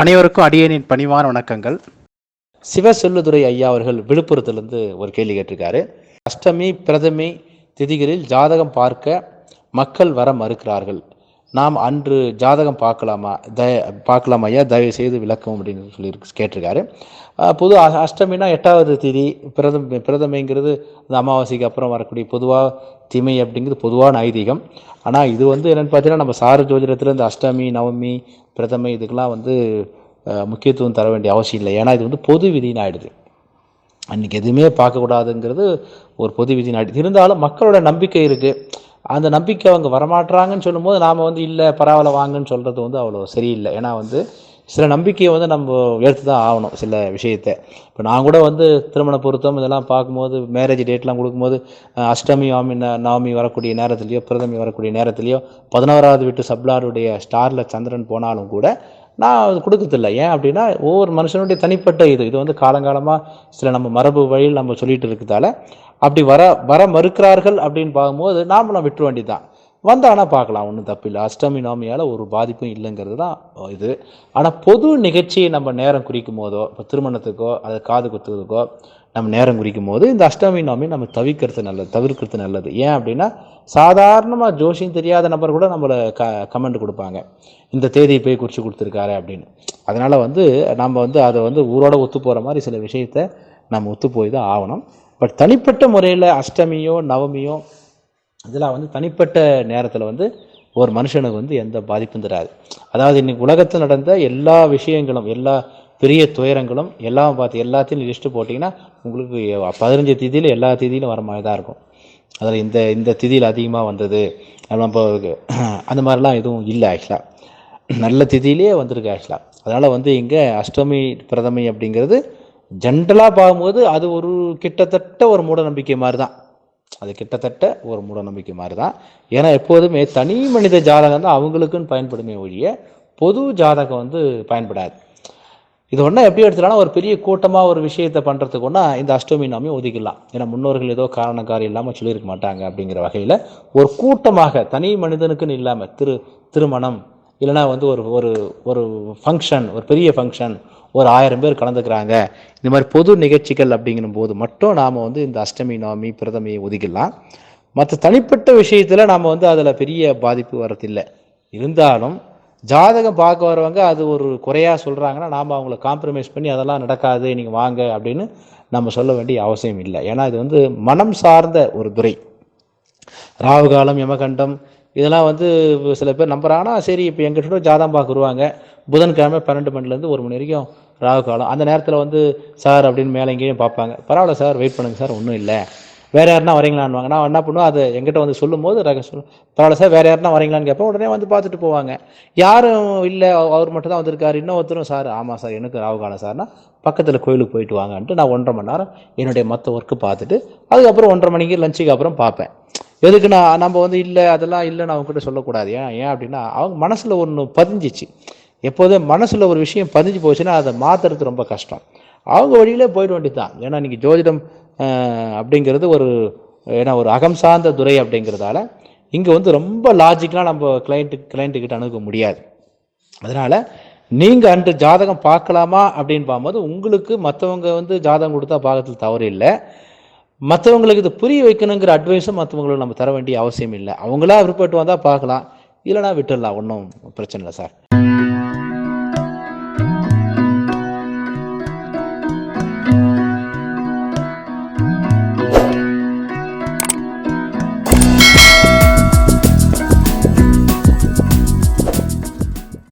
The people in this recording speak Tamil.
அனைவருக்கும் அடியனின் பணிவான வணக்கங்கள். சிவ சொல்லுதுரை ஐயா அவர்கள் விழுப்புரத்துலேருந்து ஒரு கேள்வி கேட்டிருக்காரு. அஷ்டமி பிரதமி திதிகளில் ஜாதகம் பார்க்க மக்கள் வர மறுக்கிறார்கள். நாம் அன்று ஜாதகம் பார்க்கலாமா? த பார்க்கலாமா ஐயா? தயவு செய்து விளக்கம் அப்படின்னு சொல்லி கேட்டிருக்காரு. பொது அ- அஷ்டமினா எட்டாவது திதி பிரதம பிரதமைங்கிறது அந்த அமாவாசைக்கு அப்புறம் வரக்கூடிய பொதுவாக திமை அப்படிங்கிறது பொதுவான ஐதீகம். ஆனால் இது வந்து என்னென்னு பார்த்தீங்கன்னா நம்ம சார ஜோதிடத்தில் இந்த அஷ்டமி நவமி பிரதமை இதுக்கெல்லாம் வந்து முக்கியத்துவம் தர வேண்டிய அவசியம் இல்லை. ஏன்னா இது வந்து பொது விதின்னு ஆயிடுது அன்றைக்கி எதுவுமே பார்க்கக்கூடாதுங்கிறது ஒரு பொது விதி ஆயிடுது இருந்தாலும் மக்களோட நம்பிக்கை இருக்குது அந்த நம்பிக்கை அவங்க வரமாட்றாங்கன்னு சொல்லும்போது நாம் வந்து இல்லை பரவாயில்ல வாங்கன்னு சொல்கிறது வந்து அவ்வளோ சரியில்லை. ஏன்னா வந்து சில நம்பிக்கையை வந்து நம்ம எடுத்து தான் ஆகணும் சில விஷயத்தை. இப்போ நான் கூட வந்து திருமண பொருத்தம் இதெல்லாம் பார்க்கும்போது மேரேஜ் டேட்லாம் கொடுக்கும்போது அஷ்டமி ஆமி ந- நவமி வரக்கூடிய நேரத்துலையோ பிரதமி வரக்கூடிய நேரத்துலையோ பதினோராவது வீட்டு சப்ளாருடைய ஸ்டாரில் சந்திரன் போனாலும் கூட நான் அது கொடுக்கறதில்ல. ஏன் அப்படின்னா ஒவ்வொரு மனுஷனுடைய தனிப்பட்ட இது. இது வந்து காலங்காலமாக சில நம்ம மரபு வழியில் நம்ம சொல்லிட்டு இருக்கிறதால அப்படி வர வர மறுக்கிறார்கள் அப்படின்னு பார்க்கும்போது நாமளும் விட்டுற வேண்டியதுதான். வந்தானா பார்க்கலாம் ஒன்றும் தப்பில்லை அஷ்டமி நவமியால் ஒரு பாதிப்பும் இல்லைங்கிறது தான் இது. ஆனால் பொது நிகழ்ச்சியை நம்ம நேரம் குறிக்கும் போதோ இப்போ திருமணத்துக்கோ அது காது குத்துறதுக்கோ நம்ம நேரம் குறிக்கும் போது இந்த அஷ்டமி நவமி நம்ம தவிர்க்கிறது நல்லது தவிர்க்கிறது நல்லது. ஏன் அப்படின்னா சாதாரணமாக ஜோஷியம் தெரியாத நபர் கூட நம்மளை க கமெண்ட் கொடுப்பாங்க. இந்த தேதியை போய் குறித்து கொடுத்துருக்காரு அப்படின்னு. அதனால் வந்து நம்ம வந்து அதை வந்து ஊரோட ஒத்து போகிற மாதிரி சில விஷயத்த நம்ம ஒத்து போய் தான் ஆகணும். பட் தனிப்பட்ட முறையில் அஷ்டமியோ நவமியோ இதெல்லாம் வந்து தனிப்பட்ட நேரத்தில் வந்து ஒரு மனுஷனுக்கு வந்து எந்த பாதிப்பும் தராது. அதாவது இன்னைக்கு உலகத்தில் நடந்த எல்லா விஷயங்களும் எல்லா பெரிய துயரங்களும் எல்லாம் பார்த்து எல்லாத்தையும் லிஸ்ட்டு போட்டிங்கன்னா உங்களுக்கு பதினஞ்சு தேதியில் எல்லா தேதியிலும் வர மாதிரி தான் இருக்கும். அதில் இந்த இந்த திதியில் அதிகமாக வந்தது. அதெல்லாம் இப்போ அந்த மாதிரிலாம் எதுவும் இல்லை ஆக்சுவலாக நல்ல திதியிலே வந்திருக்கு ஆக்சுவலாக அதனால் வந்து இங்கே அஷ்டமி பிரதமை அப்படிங்கிறது ஜென்ரலாக பார்க்கும்போது அது ஒரு கிட்டத்தட்ட ஒரு மூட நம்பிக்கை மாதிரி தான் அது கிட்டத்தட்ட ஒரு மூட நம்பிக்கை மாதிரி தான் ஏன்னா எப்போதுமே தனி மனித ஜாதகம் தான் அவங்களுக்குன்னு பயன்படுமே ஒழிய பொது ஜாதகம் வந்து பயன்படாது. இது ஒன்றா எப்படி எடுத்துட்டாலும் ஒரு பெரிய கூட்டமாக ஒரு விஷயத்தை பண்ணுறதுக்கு ஒன்றா இந்த அஷ்டமி நாமே ஒதுக்கலாம் ஏன்னா முன்னோர்கள் ஏதோ காரணக்காரி இல்லாமல் சொல்லியிருக்க மாட்டாங்க அப்படிங்கிற வகையில் ஒரு கூட்டமாக தனி மனிதனுக்குன்னு இல்லாமல் திரு திருமணம் இல்லைன்னா வந்து ஒரு ஒரு ஒரு ஃபங்க்ஷன் ஒரு பெரிய ஃபங்க்ஷன் ஒரு ஆயிரம் பேர் கலந்துக்கிறாங்க. இந்த மாதிரி பொது நிகழ்ச்சிகள் அப்படிங்கிற போது மட்டும் நாம் வந்து இந்த அஷ்டமி நவமி பிரதமையை ஒதுக்கலாம் மற்ற தனிப்பட்ட விஷயத்தில் நாம் வந்து அதில் பெரிய பாதிப்பு வரதில்லை இருந்தாலும் ஜாதகம் பார்க்க வரவங்க அது ஒரு குறையாக சொல்கிறாங்கன்னா நாம் அவங்கள காம்ப்ரமைஸ் பண்ணி அதெல்லாம் நடக்காது நீங்கள் வாங்க அப்படின்னு நம்ம சொல்ல வேண்டிய அவசியம் இல்லை. ஏன்னா இது வந்து மனம் சார்ந்த ஒரு துறை. ராகு காலம் யமகண்டம் இதெல்லாம் வந்து சில பேர் நம்புறாங்கன்னா சரி இப்போ எங்கிட்ட ஜாதகம் பார்க்க வருவாங்க. புதன்கிழமை பன்னெண்டு மணிலேருந்து ஒரு மணி வரைக்கும் ராகு காலம். அந்த நேரத்தில் வந்து சார் அப்படின்னு மேலே எங்கேயும் பார்ப்பாங்க. பரவாயில்ல சார். வெயிட் பண்ணுங்கள் சார். ஒன்றும் இல்லை. வேறு யாருன்னா வரீங்களான்னுவாங்க. நான் என்ன பண்ணுவோம் அது எங்கிட்ட வந்து சொல்லும்போது ரக சொல் பரவாயில்ல சார். வேறு யாருன்னா வரீங்களான்னு கேட்போம் உடனே வந்து பார்த்துட்டு போவாங்க. யாரும் இல்லை. அவர் மட்டும் தான் வந்திருக்காரு. இன்னொருத்தரும் சார் ஆமாம் சார். எனக்கு ராகு காலம் சார்னா பக்கத்தில் கோயிலுக்கு போயிட்டு வாங்கன்ட்டு நான் ஒன்றரை மணி நேரம் என்னுடைய மற்ற ஒர்க்கு பார்த்துட்டு அதுக்கப்புறம் ஒன்றரை மணிக்கு லஞ்சுக்கு அப்புறம் பார்ப்பேன். எதுக்கு நான் நம்ம வந்து இல்லை அதெல்லாம் இல்லைன்னு அவங்க கிட்ட சொல்லக்கூடாது. ஏன் ஏன் அப்படின்னா அவங்க மனசில் ஒன்று பதிஞ்சிச்சு. எப்போதும் மனசில் ஒரு விஷயம் பதிஞ்சு போச்சுன்னா அதை மாற்றுறது ரொம்ப கஷ்டம். அவங்க வழியிலே போயிட வேண்டியது தான் ஏன்னா இன்றைக்கி ஜோதிடம் அப்படிங்கிறது ஒரு ஏன்னா ஒரு அகம் சார்ந்த துறை அப்படிங்கிறதால இங்கே வந்து ரொம்ப லாஜிக்கலாக நம்ம கிளைண்ட்டு கிளைண்ட்டுக்கிட்ட அணுக முடியாது. அதனால் நீங்கள் அன்று ஜாதகம் பார்க்கலாமா அப்படின்னு பார்க்கும்போது உங்களுக்கு மற்றவங்க வந்து ஜாதகம் கொடுத்தா பார்க்கறதுல தவறு இல்லை. மற்றவங்களுக்கு இது புரிய வைக்கணுங்கிற அட்வைஸும் மற்றவங்களுக்கு நம்ம தர வேண்டிய அவசியம் இல்லை. அவங்களா விருப்பப்பட்டு வந்தால் பார்க்கலாம். இல்லைனா விட்டுடலாம் ஒன்றும் பிரச்சனை இல்லை சார்